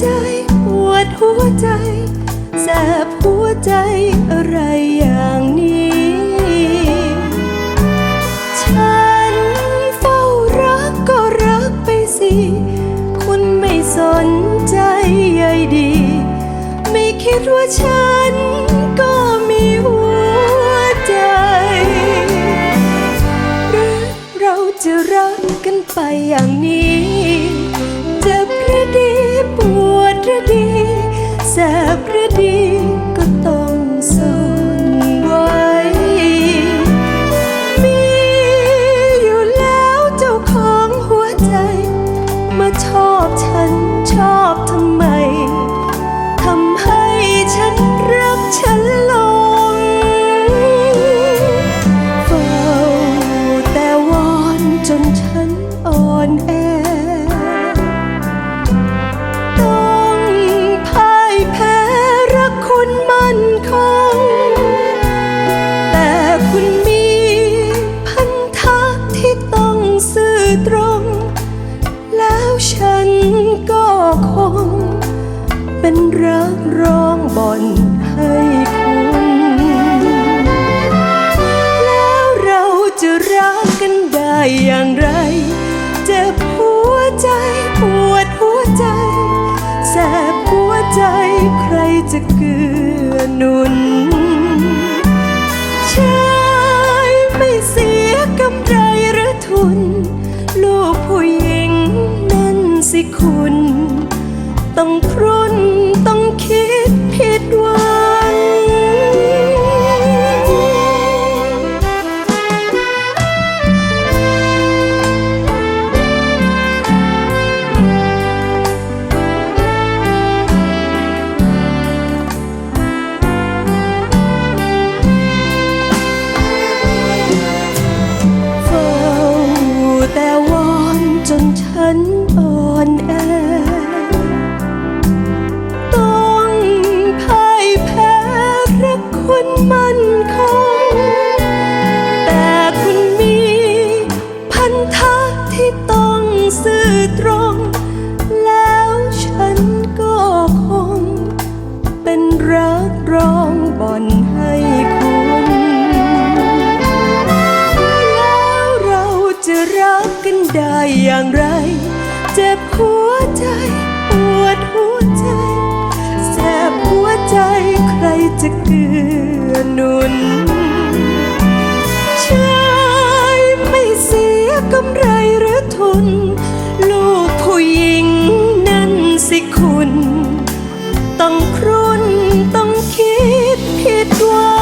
ใจปวดหัวใจแสบหัวใจอะไรอย่างนี้ ฉันเฝ้ารักก็รักไปสิ คุณไม่สนใจใยดี ไม่คิดว่าฉัน ช เป็นรักร้องบ่นให้คุณ แล้วเราจะรักกันได้อย่างไร เจ็บหัวใจปวดหัวใจ แสบหัวใจใครจะเกื้อหนุนใช่ไม่เสียกำไรหรือทุน ลูกผู้หญิงนั่นสิคุณต้องครุ นฉันอ่อ ได้อย่างไร เจ็บหัวใจปวดหัวใจแสบหัวใจใครจะเกือหนุนชายไม่เสียกำไรหรือทุน ลูกผู้หญิงนั่นสิคุณ ต้องครุ่นต้องคิดผิดว่า